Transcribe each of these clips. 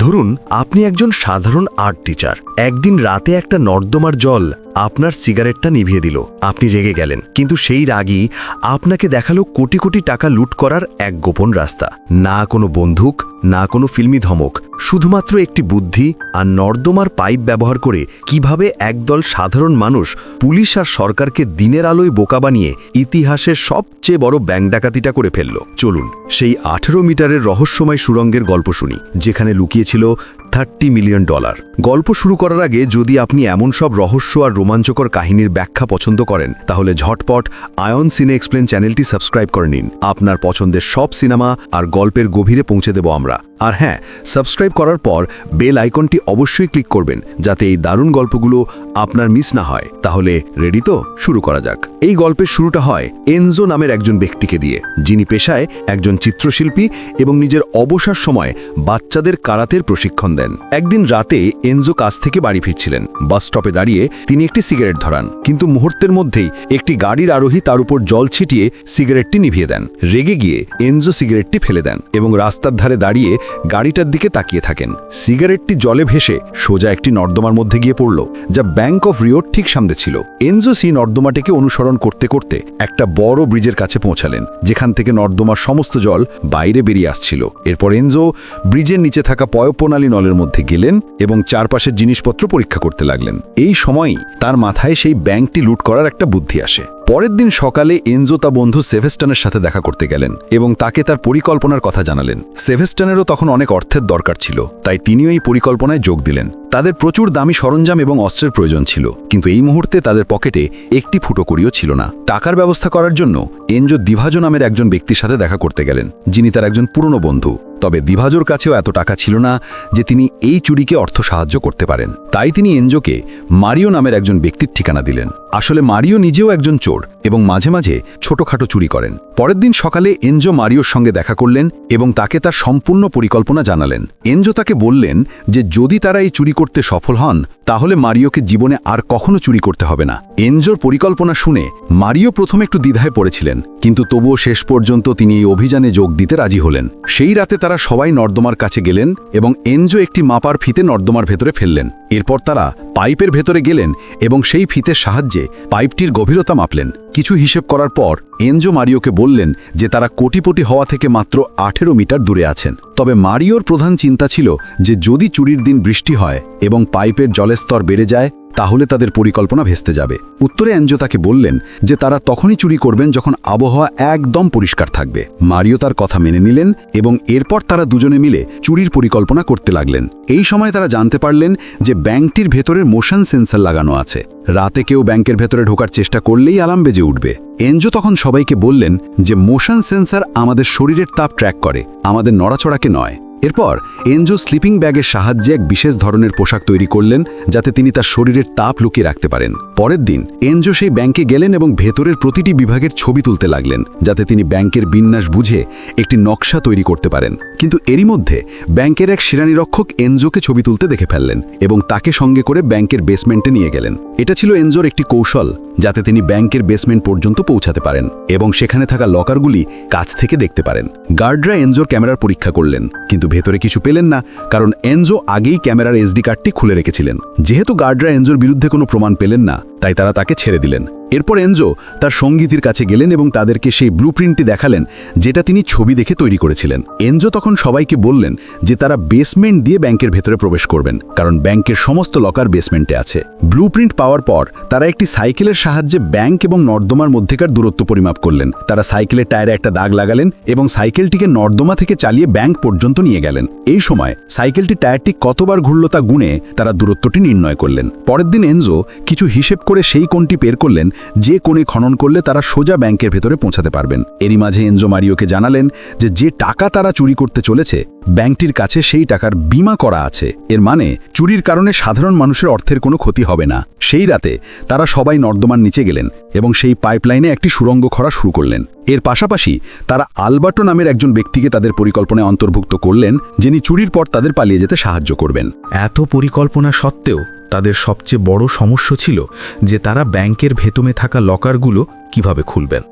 ধরুন, আপনি একজন সাধারণ আর্ট টিচার। একদিন রাতে একটা নর্দমার জল আপনার সিগারেটটা নিভিয়ে দিল। আপনি রেগে গেলেন। কিন্তু সেই রাগই আপনাকে দেখাল কোটি কোটি টাকা লুট করার এক গোপন রাস্তা। না কোনো বন্দুক, না কোনো ফিল্মি ধমক। শুধুমাত্র একটি বুদ্ধি আর নর্দমার পাইপ ব্যবহার করে কীভাবে একদল সাধারণ মানুষ পুলিশ আর সরকারকে দিনের আলোয় বোকা বানিয়ে ইতিহাসের সবচেয়ে বড় ব্যাংক ডাকাতিটা করে ফেলল। চলুন, সেই আঠেরো মিটারের রহস্যময় সুরঙ্গের গল্প শুনি, যেখানে লুকিয়েছিল থার্টি মিলিয়ন ডলার গল্প শুরু করার আগে যদি আপনি এমন সব রহস্য আর রোমাঞ্চকর কাহিনীর ব্যাখ্যা পছন্দ করেন, তাহলে ঝটপট আয়ন সিনে এক্সপ্লেন চ্যানেলটি সাবস্ক্রাইব করে নিন। আপনার পছন্দের সব সিনেমা আর গল্পের গভীরে পৌঁছে দেব আমরা। আর হ্যাঁ সাবস্ক্রাইব করার পর বেল আইকনটি অবশ্যই ক্লিক করবেন, যাতে এই দারুণ গল্পগুলো আপনার মিস না হয়। তাহলে রেডি তো? শুরু করা যাক। এই গল্পের শুরুটা হয় এনজো নামের একজন ব্যক্তিকে দিয়ে। যিনি পেশায় একজন চিত্রশিল্পী এবং নিজের অবসর সময় বাচ্চাদের কারাতের প্রশিক্ষণ একদিন রাতে এনজো কাজ থেকে বাড়ি ফিরছিলেন। বাস স্টপে দাঁড়িয়ে তিনি একটি সিগারেট ধরান। কিন্তু মুহূর্তের মধ্যেই একটি গাড়ির আরোহী তার উপর জল ছিটিয়ে সিগারেটটি নিভিয়ে দেন। রেগে গিয়ে এনজো সিগারেটটি ফেলে দেন এবং রাস্তার ধারে দাঁড়িয়ে গাড়িটার দিকে তাকিয়ে থাকেন। সিগারেটটি জলে ভেসে সোজা একটি নর্দমার মধ্যে গিয়ে পড়ল, যা ব্যাংক অফ রিওর ঠিক সামনে ছিল। এনজো সি নর্দমাটিকে অনুসরণ করতে করতে একটা বড় ব্রিজের কাছে পৌঁছালেন, যেখান থেকে নর্দমার সমস্ত জল বাইরে বেরিয়ে আসছিল। এরপর এনজো ব্রিজের নিচে থাকা পয়প্রণালী নলের মধ্যে গেলেন এবং চারপাশের জিনিসপত্র পরীক্ষা করতে লাগলেন। এই সময়ই তার মাথায় সেই ব্যাংকটি লুট করার একটা বুদ্ধি আসে। পরের দিন সকালে এনজো তা বন্ধু সেভেস্টানের সাথে দেখা করতে গেলেন এবং তাকে তার পরিকল্পনার কথা জানালেন। সেভেস্টানেরও তখন অনেক অর্থের দরকার ছিল, তাই তিনিও এই পরিকল্পনায় যোগ দিলেন। তাদের প্রচুর দামি সরঞ্জাম এবং অস্ত্রের প্রয়োজন ছিল, কিন্তু এই মুহূর্তে তাদের পকেটে একটি ফুটো করিও ছিল না। টাকার ব্যবস্থা করার জন্য এনজো দিভাজো নামের একজন ব্যক্তির সাথে দেখা করতে গেলেন, যিনি তার একজন পুরনো বন্ধু। তবে দিভাজোর কাছেও এত টাকা ছিল না যে তিনি এই চুরিকে অর্থ সাহায্য করতে পারেন। তাই তিনি এনজোকে মারিও নামের একজন ব্যক্তির ঠিকানা দিলেন। আসলে মারিও নিজেও একজন চোর এবং মাঝে মাঝে ছোটখাটো চুরি করেন। পরের দিন সকালে এনজো মারিওর সঙ্গে দেখা করলেন এবং তাকে তার সম্পূর্ণ পরিকল্পনা জানালেন। এনজো তাকে বললেন যে যদি তারা এই চুরি করতে সফল হন, তাহলে মারিওকে জীবনে আর কখনো চুরি করতে হবে না। এনজোর পরিকল্পনা শুনে মারিও প্রথমে একটু দ্বিধায় পড়েছিলেন, কিন্তু তবুও শেষ পর্যন্ত তিনি এই অভিযানে যোগ দিতে রাজি হলেন। সেই রাতে তারা সবাই নর্দমার কাছে গেলেন এবং এনজো একটি মাপার ফিতে নর্দমার ভেতরে ফেললেন। এরপর তারা পাইপের ভেতরে গেলেন এবং সেই ফিতের সাহায্যে পাইপটির গভীরতা মাপলেন। কিছু হিসেব করার পর এনজো মারিওকে বললেন যে তারা কোটিপটি হওয়া থেকে মাত্র আঠেরো মিটার দূরে আছেন। তবে মারিওর প্রধান চিন্তা ছিল যে যদি চুরির দিন বৃষ্টি হয় এবং পাইপের জলের স্তর বেড়ে যায় তাহলে তাদের পরিকল্পনা ভেস্তে যাবে। উত্তরে অ্যাঞ্জো তাকে বললেন যে তারা তখনই চুরি করবেন যখন আবহাওয়া একদম পরিষ্কার থাকবে। মারিও তার কথা মেনে নিলেন এবং এরপর তারা দুজনে মিলে চুরির পরিকল্পনা করতে লাগলেন। এই সময় তারা জানতে পারলেন যে ব্যাংকটির ভেতরের মোশন সেন্সার লাগানো আছে। রাতে কেউ ব্যাংকের ভেতরে ঢোকার চেষ্টা করলেই আলাম বেজে উঠবে। এনজো তখন সবাইকে বললেন যে মোশন সেন্সার আমাদের শরীরের তাপ ট্র্যাক করে, আমাদের নড়াচড়াকে নয়। এরপর এনজো স্লিপিং ব্যাগের সাহায্যে এক বিশেষ ধরনের পোশাক তৈরি করলেন যাতে তিনি তার শরীরের তাপ লুকিয়ে রাখতে পারেন। পরের দিন, এনজো সেই ব্যাংকে গেলেন এবং ভেতরের প্রতিটি বিভাগের ছবি তুলতে লাগলেন, যাতে তিনি ব্যাংকের বিন্যাস বুঝে একটি নকশা তৈরি করতে পারেন। কিন্তু এরই মধ্যে, ব্যাংকের এক শিরানিরক্ষক এনজোকে ছবি তুলতে দেখে ফেললেন এবং তাকে সঙ্গে করে ব্যাংকের বেসমেন্টে নিয়ে গেলেন। এটা ছিল এনজোর একটি কৌশল, যাতে তিনি ব্যাংকের বেসমেন্ট পর্যন্ত পৌঁছাতে পারেন এবং সেখানে থাকা লকারগুলি কাছ থেকে দেখতে পারেন। গার্ডরা এনজোর ক্যামেরার পরীক্ষা করলেন, কিন্তু ভেতরে কিছু পেলেন না, কারণ এনজো আগেই ক্যামেরার এসডি কার্ডটি খুলে রেখেছিলেন। যেহেতু গার্ডরা এনজোর বিরুদ্ধে কোনো প্রমাণ পেলেন না তাই তারা তাকে ছেড়ে দিলেন। এরপর এনজো তার সঙ্গীতির কাছে গেলেন এবং তাদেরকে সেই ব্লুপ্রিন্টটি দেখালেন, যেটা তিনি ছবি দেখে তৈরি করেছিলেন। এনজো তখন সবাইকে বললেন যে তারা বেসমেন্ট দিয়ে ব্যাংকের ভেতরে প্রবেশ করবেন, কারণ ব্যাংকের সমস্ত লকার বেসমেন্টে আছে। ব্লুপ্রিন্ট পাওয়ার পর তারা একটি সাইকেলের সাহায্যে ব্যাংক এবং নর্দমার মধ্যেকার দূরত্ব পরিমাপ করলেন। তারা সাইকেলের টায়ারে একটা দাগ লাগালেন এবং সাইকেলটিকে নর্দমা থেকে চালিয়ে ব্যাংক পর্যন্ত নিয়ে গেলেন। এই সময় সাইকেলটি টায়ারটি কতবার ঘুরল তা গুণে তারা দূরত্বটি নির্ণয় করলেন। পরের দিন এনজো কিছু হিসেব করে সেই কোণটি বের করলেন যে কোণে খনন করলে তারা সোজা ব্যাংকের ভেতরে পৌঁছাতে পারবেন। এরই মাঝে এনজো মারিওকে জানালেন যে যে টাকা তারা চুরি করতে চলেছে, ব্যাংকটির কাছে সেই টাকার বিমা করা আছে। এর মানে চুরির কারণে সাধারণ মানুষের অর্থের কোনো ক্ষতি হবে না। সেই রাতে তারা সবাই নর্দমান নিচে গেলেন এবং সেই পাইপলাইনে একটি সুড়ঙ্গ খরা শুরু করলেন। এর পাশাপাশি তারা আলবার্টো নামের একজন ব্যক্তিকে তাদের পরিকল্পনায় অন্তর্ভুক্ত করলেন, যিনি চুরির পর তাদের পালিয়ে যেতে সাহায্য করবেন। এত পরিকল্পনা সত্ত্বেও তাদের সবচেয়ে বড় সমস্যা ছিল যে তারা ব্যাংকের ভেতমে থাকা লকারগুলো কীভাবে খুলবেন?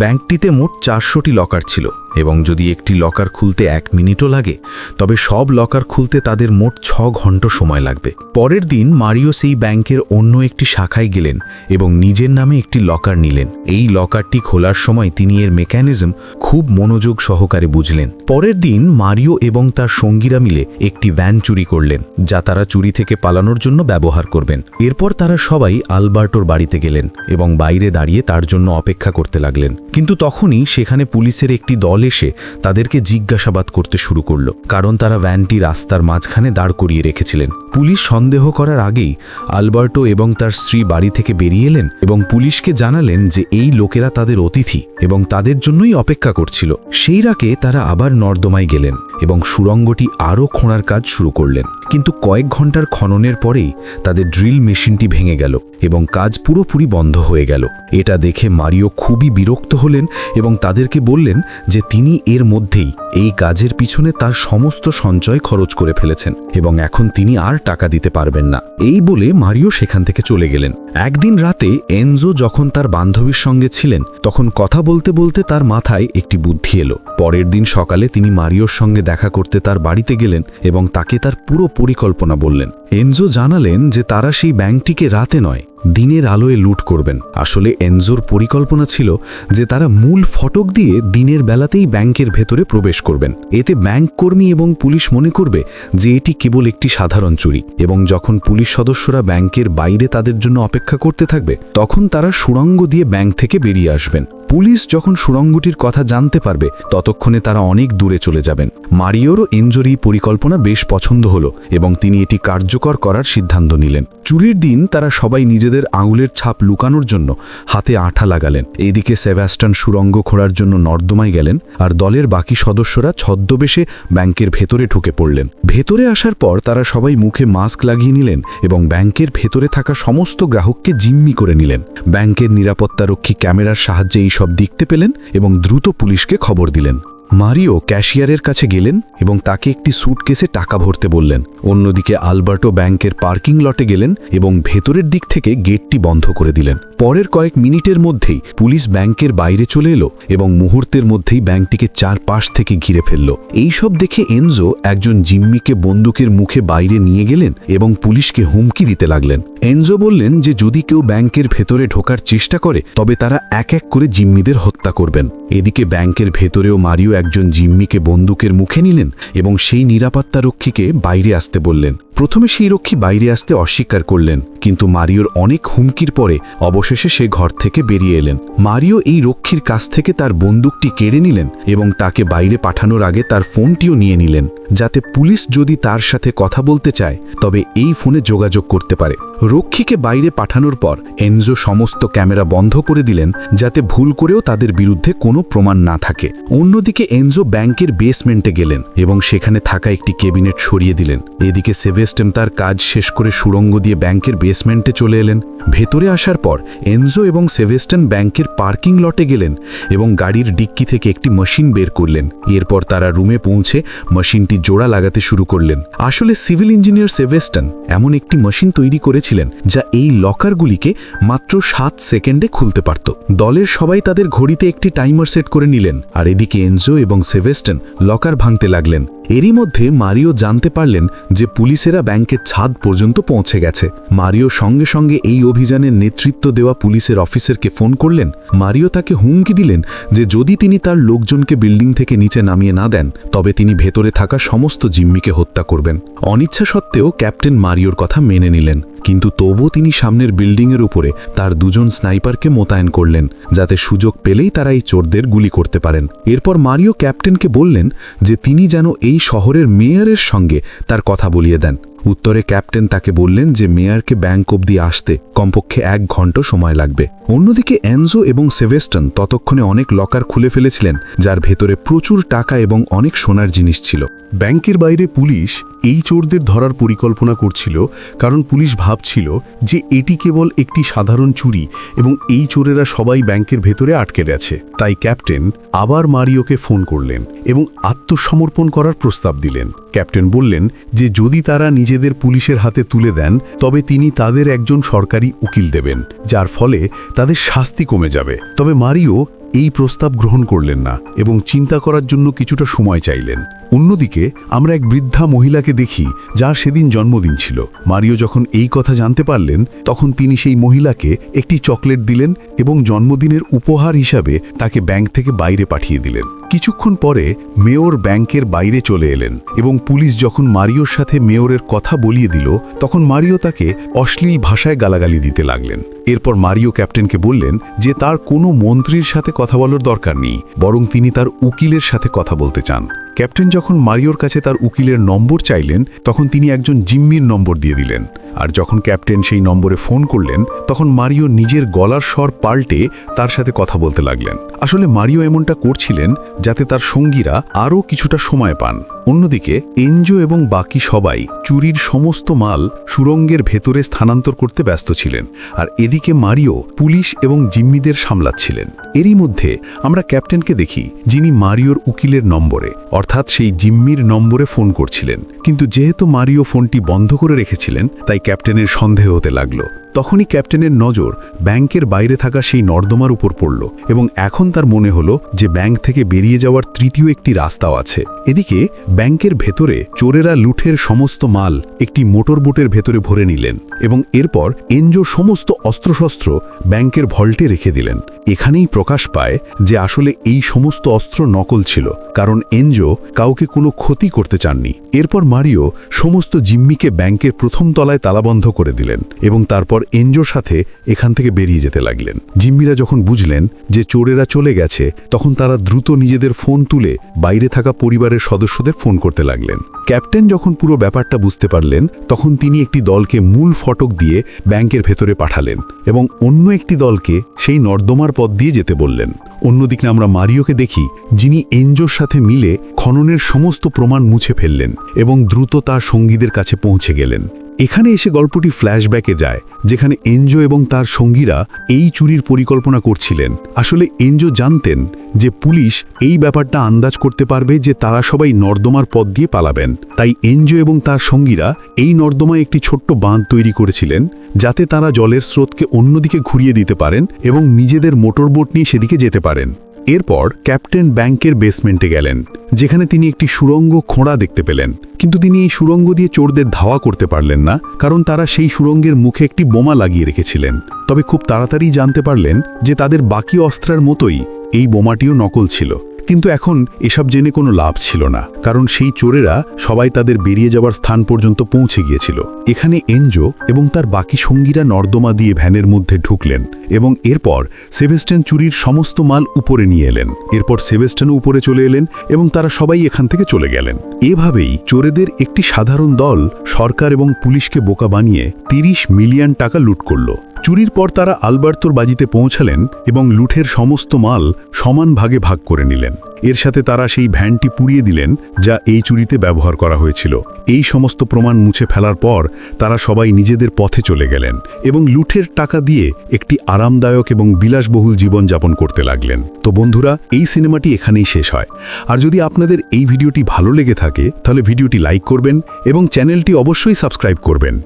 ব্যাংকটিতে মোট চারশোটি লকার ছিল এবং যদি একটি লকার খুলতে এক মিনিটও লাগে, তবে সব লকার খুলতে তাদের মোট ছ ঘণ্টা সময় লাগবে। পরের দিন মারিও সেই ব্যাংকের অন্য একটি শাখায় গেলেন এবং নিজের নামে একটি লকার নিলেন। এই লকারটি খোলার সময় তিনি এর মেকানিজম খুব মনোযোগ সহকারে বুঝলেন। পরের দিন মারিও এবং তার সঙ্গীরা মিলে একটি ভ্যান চুরি করলেন, যা তারা চুরি থেকে পালানোর জন্য ব্যবহার করবেন। এরপর তারা সবাই আলবার্টোর বাড়িতে গেলেন এবং বাইরে দাঁড়িয়ে তার জন্য অপেক্ষা করতে লাগলেন। কিন্তু তখনই সেখানে পুলিশের একটি দল এসে তাদেরকে জিজ্ঞাসাবাদ করতে শুরু করল, কারণ তারা ভ্যানটি রাস্তার মাঝখানে দাঁড় করিয়ে রেখেছিলেন। পুলিশ সন্দেহ করার আগেই আলবার্টো এবং তার স্ত্রী বাড়ি থেকে বেরিয়ে এলেন এবং পুলিশকে জানালেন যে এই লোকেরা তাদের অতিথি এবং তাদের জন্যই অপেক্ষা করছিল। সেই রাকে তারা আবার নর্দমায় গেলেন এবং সুড়ঙ্গটি আরও খোঁড়ার কাজ শুরু করলেন। কিন্তু কয়েক ঘণ্টার খননের পরেই তাদের ড্রিল মেশিনটি ভেঙে গেল এবং কাজ পুরোপুরি বন্ধ হয়ে গেল। এটা দেখে মারিও খুবই বিরক্ত হলেন এবং তাদেরকে বললেন যে তিনি এর মধ্যেই এই কাজের পিছনে তার সমস্ত সঞ্চয় খরচ করে ফেলেছেন এবং এখন তিনি আর টাকা দিতে পারবেন না। এই বলে মারিও সেখান থেকে চলে গেলেন। একদিন রাতে এনজো যখন তার বান্ধবীর সঙ্গে ছিলেন, তখন কথা বলতে বলতে তার মাথায় একটি বুদ্ধি এলো। পরের দিন সকালে তিনি মারিওর সঙ্গে দেখা করতে তার বাড়িতে গেলেন এবং তাকে তার পুরো পরিকল্পনা বললেন। এনজো জানালেন যে তারা সেই ব্যাংকটিকে রাতে নয় দিনের আলোয় লুট করবেন। আসলে এনজোর পরিকল্পনা ছিল যে তারা মূল ফটক দিয়ে দিনের বেলাতেই ব্যাংকের ভেতরে প্রবেশ করবেন। এতে ব্যাংক কর্মী এবং পুলিশ মনে করবে যে এটি কেবল একটি সাধারণ চুরি এবং যখন পুলিশ সদস্যরা ব্যাংকের বাইরে তাদের জন্য অপেক্ষা করতে থাকবে, তখন তারা সুড়ঙ্গ দিয়ে ব্যাংক থেকে বেরিয়ে আসবেন। পুলিশ যখন সুড়ঙ্গটির কথা জানতে পারবে, ততক্ষণে তারা অনেক দূরে চলে যাবেন। মারিওরও এনজোর পরিকল্পনা বেশ পছন্দ হলো এবং তিনি এটি কার্যকর করার সিদ্ধান্ত নিলেন। চুরির দিন তারা সবাই নিজেদের আঙুলের ছাপ লুকানোর জন্য হাতে আঠা লাগালেন। এদিকে সেভাস্টান সুড়ঙ্গ খোঁড়ার জন্য নর্দমায় গেলেন আর দলের বাকি সদস্যরা ছদ্মবেশে ব্যাংকের ভেতরে ঢুকে পড়লেন। ভেতরে আসার পর তারা সবাই মুখে মাস্ক লাগিয়ে নিলেন এবং ব্যাংকের ভেতরে থাকা সমস্ত গ্রাহককে জিম্মি করে নিলেন। ব্যাংকের নিরাপত্তারক্ষী ক্যামেরার সাহায্যে এই সব দেখতে পেলেন এবং দ্রুত পুলিশকে খবর দিলেন। মারিও ক্যাশিয়ারের কাছে গেলেন এবং তাকে একটি সুটকেসে টাকা ভরতে বললেন। অন্যদিকে আলবার্টো ব্যাংকের পার্কিং লটে গেলেন এবং ভেতরের দিক থেকে গেটটি বন্ধ করে দিলেন। পরের কয়েক মিনিটের মধ্যেই পুলিশ ব্যাংকের বাইরে চলে এলো এবং মুহূর্তের মধ্যেই ব্যাংকটিকে চারপাশ থেকে ঘিরে ফেলল। এইসব দেখে এনজো একজন জিম্মিকে বন্দুকের মুখে বাইরে নিয়ে গেলেন এবং পুলিশকে হুমকি দিতে লাগলেন। এনজো বললেন যে, যদি কেউ ব্যাংকের ভেতরে ঢোকার চেষ্টা করে, তবে তারা এক এক করে জিম্মিদের হত্যা করবেন। এদিকে ব্যাংকের ভেতরেও মারিও একজন জিম্মিকে বন্দুকের মুখে নিলেন এবং সেই নিরাপত্তা রক্ষীকে বাইরে আসতে বললেন। প্রথমে সেই রক্ষী বাইরে আসতে অস্বীকার করলেন, কিন্তু মারিওর অনেক হুমকির পরে অবশেষে সে ঘর থেকে বেরিয়ে এলেন। মারিও এই রক্ষীর কাছ থেকে তার বন্দুকটি কেড়ে নিলেন এবং তাকে বাইরে পাঠানোর আগে তার ফোনটিও নিয়ে নিলেন, যাতে পুলিশ যদি তার সাথে কথা বলতে চায়, তবে এই ফোনে যোগাযোগ করতে পারে। রক্ষীকে বাইরে পাঠানোর পর এনজো সমস্ত ক্যামেরা বন্ধ করে দিলেন, যাতে ভুল করেও তাদের বিরুদ্ধে কোনো প্রমাণ না থাকে। অন্যদিকে এনজো ব্যাংকের বেসমেন্টে গেলেন এবং সেখানে থাকা একটি কেবিনেট সরিয়ে দিলেন। এদিকে সেভেস্টেম তার কাজ শেষ করে সুড়ঙ্গ দিয়ে ব্যাংকের বেসমেন্টে চলে এলেন। ভেতরে আসার পর এনজো এবং সেভেস্টন ব্যাংকের পার্কিং লটে গেলেন এবং গাড়ির ডিক্কি থেকে একটি মেশিন বের করলেন। এরপর তারা রুমে পৌঁছে মেশিনটি জোড়া লাগাতে শুরু করলেন। আসলে সিভিল ইঞ্জিনিয়ার সেভেস্টন এমন একটি মেশিন তৈরি করেছিলেন যা এই লকারগুলিকে মাত্র সাত সেকেন্ডে খুলতে পারত। দলের সবাই তাদের ঘড়িতে একটি টাইমার সেট করে নিলেন আর এদিকে এনজো এবং সেভেস্টন লকার ভাঙতে লাগলেন। এরই মধ্যে মারিও জানতে পারলেন যে পুলিশেরা ব্যাংকের ছাদ পর্যন্ত পৌঁছে গেছে। মারিও সঙ্গে সঙ্গে এই অভিযানের নেতৃত্ব দেওয়া পুলিশের অফিসারকে ফোন করলেন। মারিও তাকে হুমকি দিলেন যে যদি তিনি তার লোকজনকে বিল্ডিং থেকে নিচে নামিয়ে না দেন, তবে তিনি ভেতরে থাকা সমস্ত জিম্মিকে হত্যা করবেন। অনিচ্ছা সত্ত্বেও ক্যাপ্টেন মারিওর কথা মেনে নিলেন, কিন্তু তবুও তিনি সামনের বিল্ডিংয়ের উপরে তার দুজন স্নাইপারকে মোতায়েন করলেন, যাতে সুযোগ পেলেই তারা এই চোরদের গুলি করতে পারেন। এরপর মারিও ক্যাপ্টেনকে বললেন যে তিনি যেন এই শহরের মেয়রের সঙ্গে তার কথা বলিয়ে দেন। উত্তরে ক্যাপ্টেন তাকে বললেন যে মেয়রকে ব্যাংক অবধি আসতে কমপক্ষে এক ঘণ্টা সময় লাগবে। অন্যদিকে এনজো এবং সেভেস্টন ততক্ষণে অনেক লকার খুলে ফেলেছিলেন, যার ভেতরে প্রচুর টাকা এবং অনেক সোনার জিনিস ছিল। ব্যাংকের বাইরে পুলিশ এই চোরদের ধরার পরিকল্পনা করছিল, কারণ পুলিশ ভাবছিল যে এটি কেবল একটি সাধারণ চুরি এবং এই চোরেরা সবাই ব্যাংকের ভেতরে আটকে গেছে। তাই ক্যাপ্টেন আবার মারিওকে ফোন করলেন এবং আত্মসমর্পণ করার প্রস্তাব দিলেন। ক্যাপ্টেন বললেন যে যদি তারা নিজে নিজেদের পুলিশের হাতে তুলে দেন, তবে তিনি তাদের একজন সরকারি উকিল দেবেন, যার ফলে তাদের শাস্তি কমে যাবে। তবে মারিও এই প্রস্তাব গ্রহণ করলেন না এবং চিন্তা করার জন্য কিছুটা সময় চাইলেন। অন্যদিকে, আমরা এক বৃদ্ধা মহিলাকে দেখি, যার সেদিন জন্মদিন ছিল। মারিও যখন এই কথা জানতে পারলেন, তখন তিনি সেই মহিলাকে একটি চকলেট দিলেন এবং জন্মদিনের উপহার হিসাবে তাকে ব্যাংক থেকে বাইরে পাঠিয়ে দিলেন। কিছুক্ষণ পরে, মেয়র ব্যাংকের বাইরে চলে এলেন এবং পুলিশ যখন মারিওর সাথে মেয়রের কথা বলিয়ে দিল, তখন মারিও তাকে অশ্লীল ভাষায় গালাগালি দিতে লাগলেন। এরপর মারিও ক্যাপ্টেনকে বললেন যে তার কোনো মন্ত্রীর সাথে কথা বলার দরকার নেই, বরং তিনি তার উকিলের সাথে কথা বলতে চান। ক্যাপ্টেন যখন মারিওর কাছে তার উকিলের নম্বর চাইলেন, তখন তিনি একজন জিম্মির নম্বর দিয়ে দিলেন। আর যখন ক্যাপ্টেন সেই নম্বরে ফোন করলেন, তখন মারিও নিজের গলার স্বর পাল্টে তার সাথে কথা বলতে লাগলেন। আসলে মারিও এমনটা করছিলেন যাতে তার সঙ্গীরা আরও কিছুটা সময় পান। অন্যদিকে, এনজো এবং বাকি সবাই চুরির সমস্ত মাল সুরঙ্গের ভেতরে স্থানান্তর করতে ব্যস্ত ছিলেন, আর এদিকে মারিও পুলিশ এবং জিম্মিদের সামলাচ্ছিলেন। এরই মধ্যে আমরা ক্যাপ্টেনকে দেখি, যিনি মারিওর উকিলের নম্বরে, অর্থাৎ সেই জিম্মির নম্বরে ফোন করছিলেন। কিন্তু যেহেতু মারিও ফোনটি বন্ধ করে রেখেছিলেন, তাই ক্যাপ্টেনের সন্দেহ হতে লাগল। তখনই ক্যাপ্টেনের নজর ব্যাংকের বাইরে থাকা সেই নর্দমার উপর পড়ল এবং এখন তার মনে হলো যে ব্যাংক থেকে বেরিয়ে যাওয়ার তৃতীয় একটি রাস্তাও আছে। এদিকে ব্যাংকের ভেতরে চোরেরা লুঠের সমস্ত মাল একটি মোটর বোটের ভেতরে ভরে নিলেন এবং এরপর এনজো সমস্ত অস্ত্রশস্ত্র ব্যাংকের ভল্টে রেখে দিলেন। এখানেই প্রকাশ পায় যে আসলে এই সমস্ত অস্ত্র নকল ছিল, কারণ এনজো কাউকে কোনো ক্ষতি করতে চাননি। এরপর মারিও সমস্ত জিম্মিকে ব্যাংকের প্রথম তলায় তালাবন্ধ করে দিলেন এবং তারপর এনজোর সাথে এখান থেকে বেরিয়ে যেতে লাগলেন। জিম্মিরা যখন বুঝলেন যে চোরেরা চলে গেছে, তখন তারা দ্রুত নিজেদের ফোন তুলে বাইরে থাকা পরিবারের সদস্যদের ফোন করতে লাগলেন। ক্যাপ্টেন যখন পুরো ব্যাপারটা বুঝতে পারলেন, তখন তিনি একটি দলকে মূল ফটক দিয়ে ব্যাংকের ভেতরে পাঠালেন এবং অন্য একটি দলকে সেই নর্দমার পথ দিয়ে যেতে বললেন। অন্যদিকে আমরা মারিওকে দেখি, যিনি এনজোর সাথে মিলে খননের সমস্ত প্রমাণ মুছে ফেললেন এবং দ্রুত তার সঙ্গীদের কাছে পৌঁছে গেলেন। এখানে এসে গল্পটি ফ্ল্যাশব্যাকে যায়, যেখানে এনজো এবং তার সঙ্গীরা এই চুরির পরিকল্পনা করছিলেন। আসলে এনজো জানতেন যে পুলিশ এই ব্যাপারটা আন্দাজ করতে পারবে যে তারা সবাই নর্দমার পথ দিয়ে পালাবেন। তাই এনজো এবং তার সঙ্গীরা এই নর্দমায় একটি ছোট্ট বাঁধ তৈরি করেছিলেন, যাতে তারা জলের স্রোতকে অন্যদিকে ঘুরিয়ে দিতে পারেন এবং নিজেদের মোটরবোট নিয়ে সেদিকে যেতে পারেন। এরপর ক্যাপ্টেন ব্যাংকের বেসমেন্টে গেলেন, যেখানে তিনি একটি সুরঙ্গ খোঁড়া দেখতে পেলেন। কিন্তু তিনি এই সুরঙ্গ দিয়ে চোরদের ধাওয়া করতে পারলেন না, কারণ তারা সেই সুরঙ্গের মুখে একটি বোমা লাগিয়ে রেখেছিলেন। তবে খুব তাড়াতাড়ি জানতে পারলেন যে তাদের বাকি অস্ত্রের মতোই এই বোমাটিও নকল ছিল। কিন্তু এখন এসব জেনে কোনো লাভ ছিল না, কারণ সেই চোরেরা সবাই তাদের বেরিয়ে যাওয়ার স্থান পর্যন্ত পৌঁছে গিয়েছিল। এখানে এনজো এবং তার বাকি সঙ্গীরা নর্দমা দিয়ে ভ্যানের মধ্যে ঢুকলেন এবং এরপর সেভেস্টেন চুরির সমস্ত মাল উপরে নিয়ে এলেন। এরপর সেভেস্টেন উপরে চলে এলেন এবং তারা সবাই এখান থেকে চলে গেলেন। এভাবেই চোরেদের একটি সাধারণ দল সরকার এবং পুলিশকে বোকা বানিয়ে ৩০ মিলিয়ন টাকা লুট করল। চুরির পর তারা আলবার্তোর বাজিতে পৌঁছালেন এবং লুঠের সমস্ত মাল সমান ভাগে ভাগ করে নিলেন। এর সাথে তারা সেই ভ্যানটি পুড়িয়ে দিলেন, যা এই চুরিতে ব্যবহার করা হয়েছিল। এই সমস্ত প্রমাণ মুছে ফেলার পর তারা সবাই নিজেদের পথে চলে গেলেন এবং লুঠের টাকা দিয়ে একটি আরামদায়ক এবং বিলাসবহুল জীবনযাপন করতে লাগলেন। তো বন্ধুরা, এই সিনেমাটি এখানেই শেষ হয়। আর যদি আপনাদের এই ভিডিওটি ভালো লেগে থাকে, তাহলে ভিডিওটি লাইক করবেন এবং চ্যানেলটি অবশ্যই সাবস্ক্রাইব করবেন।